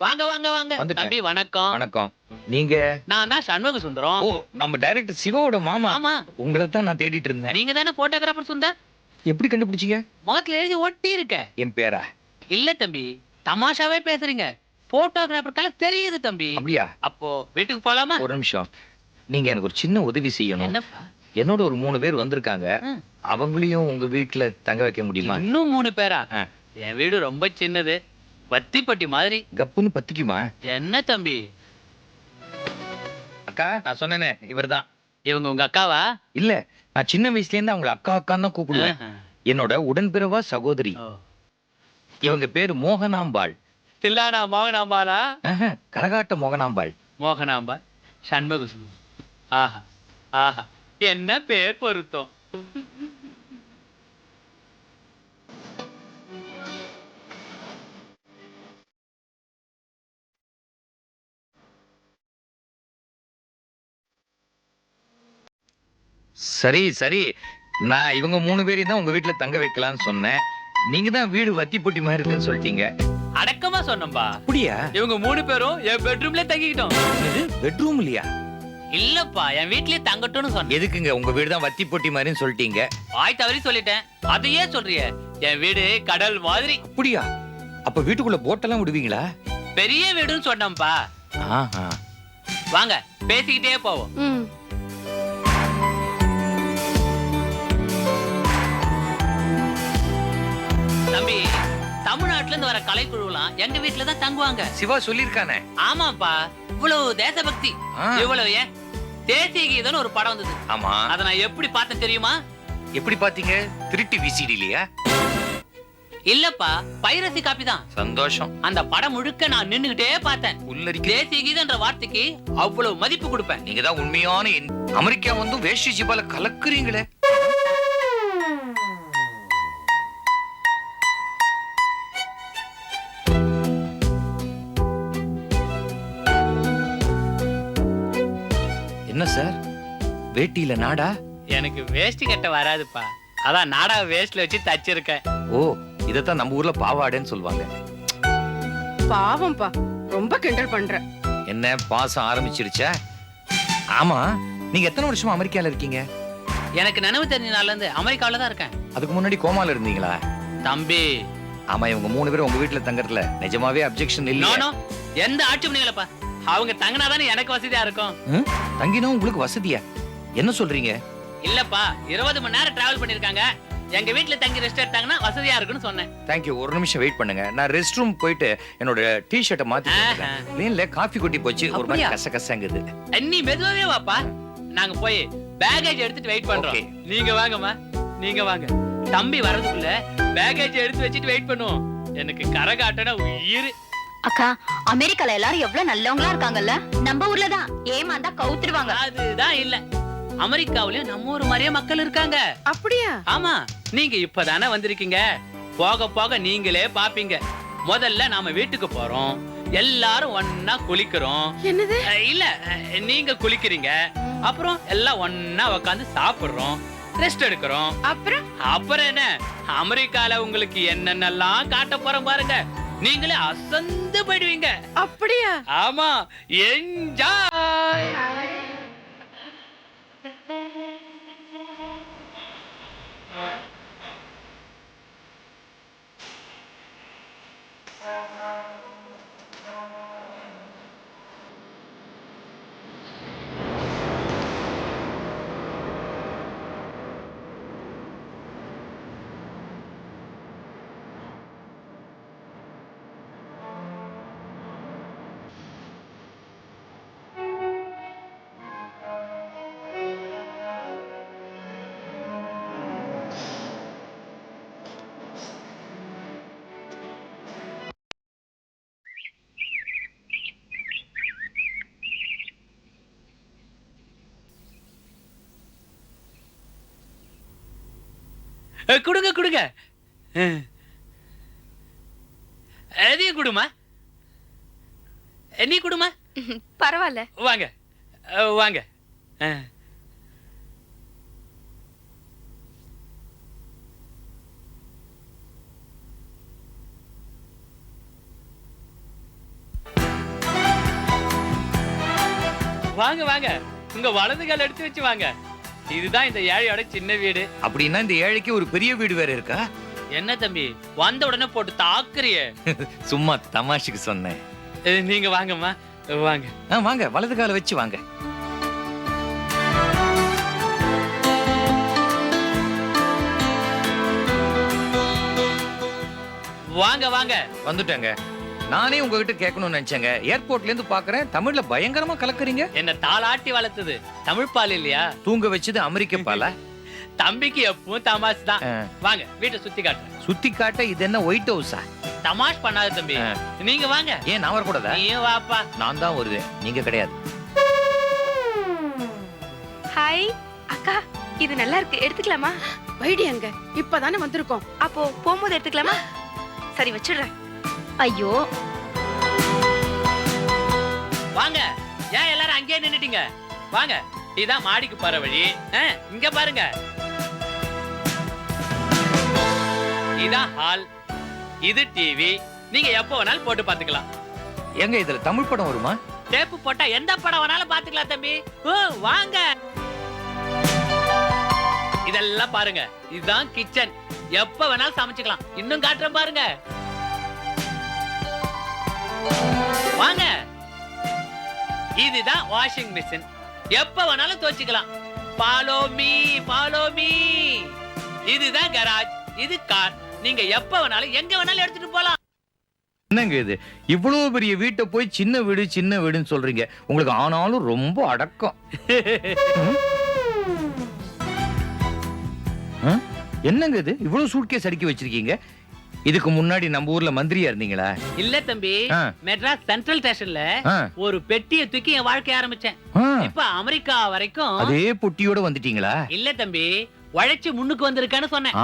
வாங்க வாங்க வாங்க. வந்துட்டேன். தம்பி வணக்கம். வணக்கம். நீங்க? நான் தான் சண்முக சுந்தரம் ஓ நம்ம டைரக்டர் சிவாவோட மாமா. ஆமா. உங்களை தான் நான் தேடிட்டு இருந்தேன். நீங்க தானே போட்டோகிராஃபர் சுந்தர்? எப்படி கண்டுபிடிச்சீங்க? முகத்துல எழுதி ஒட்டி இருக்க என் பேரா? இல்ல தம்பி. தமாஷாவே பேசுறீங்க. போட்டோகிராஃபருக்கால தெரியுது தம்பி. அப்படியா? அப்போ வீட்டுக்கு போலாமா? ஒரு நிமிஷம். நீங்க எனக்கு ஒரு சின்ன உதவி செய்யணும். என்னப்பா? என்னோட ஒரு மூணு பேர் வந்திருக்காங்க. அவங்களையும் உங்க வீட்டுல தங்க வைக்க முடியுமா? இன்னும் மூணு பேரா? ஆ. என் வீடு ரொம்ப சின்னது. வத்திப்பட்டி மாதிரி. கப்புன்னு பத்திக்குமா? என்ன தம்பி? அக்கா நான் சொன்னேனே இவர்தான். இவங்க உங்க அக்காவா? இல்ல நான் சின்ன வயசுல இருந்து அவங்கள அக்கா அக்கான்னு தான் கூப்பிடுவேன். என்னோட உடன்பிறவா சகோதரி. இவங்க பேரு மோகனாம்பாள். தில்லானா மோகனாம்பாலா ஆஹா, கரகாட்ட மோகனாம்பாள். மோகனாம்பா சண்முக. ஆஹா ஆஹா. என்ன பேர் பொருத்தம்? சரி சரி. நான் இவங்க மூணு பேரையும் தான் உங்க வீட்டுல தங்க வைக்கலாம்னு சொன்னேன். நீங்க தான் வீடு வத்தி பொட்டி மாதிரி இருக்குன்னு சொல்லிட்டீங்க. அடக்கமா சொன்னம்பா அப்படியா? இவங்க மூணு பேரும் என் பெட்ரூம்ல தங்கிக்கிட்டோம். பெட்ரூம் இல்லையா இல்லப்பா என் வீட்லயே தங்கட்டும்னு சொன்னேன். எதுக்குங்க? உங்க வீடு தான் வத்தி பொட்டி மாதிரின்னு சொல்லிட்டீங்க. வாய் தவறி சொல்லிட்டேன். அதையே சொல்றிய. என் வீடு கடல் மாதிரி. அப்படியா? அப்ப வீட்டுக்குள்ள போட்டெல்லாம் விடுவீங்களா? பெரிய வீடுன்னு சொன்னேன்ப்பா ஆஹா. வாங்க பேசிக்கிட்டே போவோம். தம்பி தமிழ்நாட்டுல இருந்து வர கலைக்குழுலாம் எங்க வீட்டுல தான் தங்குவாங்க. சிவா சொல்லிருக்கானே ஆமாப்பா இவ்வளவு தேசபக்தி. இவ்வளவு ஏன்? தேசிய கீதம்னு ஒரு படம் வந்தது. ஆமா. அதை நான் எப்படி பார்த்தேன் தெரியுமா? எப்படி பாத்தீங்க திருட்டு விசிடி இல்லையா? இல்லப்பா பைரசி காப்பி தான். சந்தோஷம். அந்த படம் முழுக்க நான் நின்னுகிட்டே பார்த்தேன். உள்ளரிக்க தேசிய கீதன்ற வார்த்தைக்கு அவ்வளவு மதிப்பு கொடுப்பேன். நீங்க தான் உண்மையான அமெரிக்கா வந்து வேஷ்டி ஜிபால கலக்குறீங்களே. என்ன சார்? வேட்டியில நாடா? எனக்கு வேஷ்டி கட்ட வராதுப்பா. அதான் நாடா வேஸ்ட்ல வச்சு தச்சிருக்கேன். ஓ இதத்தான் நம்ம ஊர்ல பாவாடைன்னு சொல்லுவாங்க. பாவம்பா ரொம்ப கிண்டல் பண்ற. என்ன பாசம் ஆரம்பிச்சிருச்சா? ஆமா நீங்க எத்தனை வருஷமா அமெரிக்கால இருக்கீங்க? எனக்கு நினைவு தெரிஞ்ச நாள்ல இருந்து அமெரிக்காவில தான் இருக்கேன். அதுக்கு முன்னாடி கோமால இருந்தீங்களா? தம்பி. ஆமா இவங்க மூணு பேரும் உங்க வீட்டுல தங்கறதுல நிஜமாவே அப்செக்ஷன் நானும் எந்த ஆட்சி பண்ணீங்களப்பா அவங்க தங்கினாதானே எனக்கு வசதியா இருக்கும். ம்? தங்கினா உங்களுக்கு வசதியா? என்ன சொல்றீங்க? இல்லப்பா இருபது மணி நேரம் டிராவல் பண்ணிருக்காங்க. எங்க வீட்டுல தங்கி ரெஸ்ட் எடுத்தாங்கன்னா வசதியா இருக்குன்னு சொன்னேன். தேங்க்யூ ஒரு நிமிஷம் வெயிட் பண்ணுங்க. நான் ரெஸ்ட் ரூம் போயிட்டு என்னோட டி ஷர்ட்டை மாத்தி ஆஹா. இல்ல காஃபி கொட்டி போச்சு. ஒரு மாதிரி அப்படியா? கச கசங்குது நீ மெதுவாவே வாப்பா. நாங்க போய் பேகேஜ் எடுத்துட்டு வெயிட் பண்றோம். நீங்க வாங்கம்மா. நீங்க வாங்க. தம்பி வரதுக்குள்ள பேகேஜ் எடுத்து வச்சுட்டு வெயிட் பண்ணுவோம். எனக்கு கரகாட்டன உயிர். அக்கா அமெரிக்கால எல்லாரும் எவ்வளவு நல்லவங்களா இருக்காங்கல்ல? நம்ம ஊர்ல தான் ஏமாந்தா கவுத்துருவாங்க. அதுதான் இல்ல. அமெரிக்காவிலயும் நம்ம ஊர் மாதிரியே மக்கள் இருக்காங்க. அப்படியா? ஆமா நீங்க இப்பதானே வந்திருக்கீங்க. போக போக நீங்களே பாப்பீங்க. முதல்ல நாம வீட்டுக்கு போறோம். எல்லாரும் ஒன்னா குளிக்கிறோம். என்னது? இல்ல நீங்க குளிக்கிறீங்க. அப்புறம் எல்லாம் ஒன்னா உட்காந்து சாப்பிடுறோம். ரெஸ்ட் எடுக்கிறோம். அப்புறம்? அப்புறம் என்ன? அமெரிக்கால உங்களுக்கு என்னென்னலாம் காட்ட போறோம் பாருங்க. நீங்களே அசந்து போயிடுவீங்க. அப்படியா? ஆமா. என்ஜாய் கொடுங்க கொடுங்க. எதையும் கொடுமா? நீ கொடுமா? பரவாயில்ல. வாங்க. வாங்க. வாங்க வாங்க. உங்க வலது கால் எடுத்து வச்சு வாங்க. இதுதான் இந்த ஏழையோட சின்ன வீடு. அப்படின்னா இந்த ஏழைக்கு ஒரு பெரிய வீடு வேற இருக்கா? என்ன தம்பி வந்த உடனே போட்டு தாக்குறியே? சும்மா தமாஷுக்கு சொன்னேன். அஹ், நீங்க வாங்கம்மா. வாங்க. ஆ, வாங்க வலது கால வச்சு வாங்க. வாங்க வாங்க. வந்துட்டேங்க. நானே உங்ககிட்ட கேட்கணும்னு நினைச்சேங்க. ஏர்போர்ட்ல இருந்து பாக்குறேன் தமிழ்ல பயங்கரமா கலக்குறீங்க. என்ன தாளாட்டி வளர்த்தது. தமிழ் பால் இல்லையா? தூங்க வச்சது அமெரிக்க பாலா? தம்பிக்கு எப்பவும் தமாஷ் தான். வாங்க வீட்டை சுத்தி காட்டுறேன். சுத்தி காட்ட இது என்ன ஒயிட் ஹவுஸா தமாஷ் பண்ணாத தம்பி. நீங்க வாங்க. ஏன் நான் வரக்கூடாதா? நீயும் வாப்பா. நான் தான் வருவேன். நீங்க கிடையாது. ஹாய் அக்கா இது நல்லா இருக்கு. எடுத்துக்கலாமா? வைடி அங்க? இப்பதானே வந்திருக்கோம். அப்போ போகும்போது எடுத்துக்கலாமா? சரி வச்சிடுறேன். ஐயோ. வாங்க. ஏன் எல்லாரும் அங்கேயே நின்னுட்டீங்க? வாங்க. இதான் மாடிக்கு போற வழி. இங்க பாருங்க. இதான் ஹால். இது டிவி நீங்க எப்போ வேணாலும் போட்டு பாத்துக்கலாம் எங்க இதுல? தமிழ் படம் வருமா? டேப்பு போட்டா எந்த படம் வேணாலும் பாத்துக்கலாம் தம்பி. ஓ வாங்க. இதெல்லாம் பாருங்க. இதுதான் கிச்சன். எப்ப வேணாலும் சமைச்சுக்கலாம். இன்னும் காட்டுறேன் பாருங்க. வாங்க. இதுதான் வாஷிங் மிஷின் எப்ப வேணாலும் துவச்சிக்கலாம். ஃபாலோ மீ ஃபாலோ மீ இதுதான் கராஜ் இது கார் நீங்க எப்ப வேணாலும் எங்க வேணாலும் எடுத்துட்டு போலாம். என்னங்க இது? இவ்வளவு பெரிய வீட்டை போய் சின்ன வீடு சின்ன வீடுன்னு சொல்றீங்க. உங்களுக்கு ஆனாலும் ரொம்ப அடக்கம்? என்னங்க இது? இவ்வளவு சூட்கேஸ் அடுக்கி வச்சிருக்கீங்க. இதுக்கு முன்னாடி நம்ம ஊர்ல மந்திரியா இருந்தீங்களா? இல்ல தம்பி மெட்ராஸ் சென்ட்ரல் ஸ்டேஷன்ல ஒரு பெட்டியை தூக்கி என் வாழ்க்கை ஆரம்பிச்சேன். இப்ப அமெரிக்கா வரைக்கும் அதே பொட்டியோட வந்துட்டீங்களா? இல்ல தம்பி உழைச்சு முன்னுக்கு வந்திருக்கேன்னு சொன்னேன்?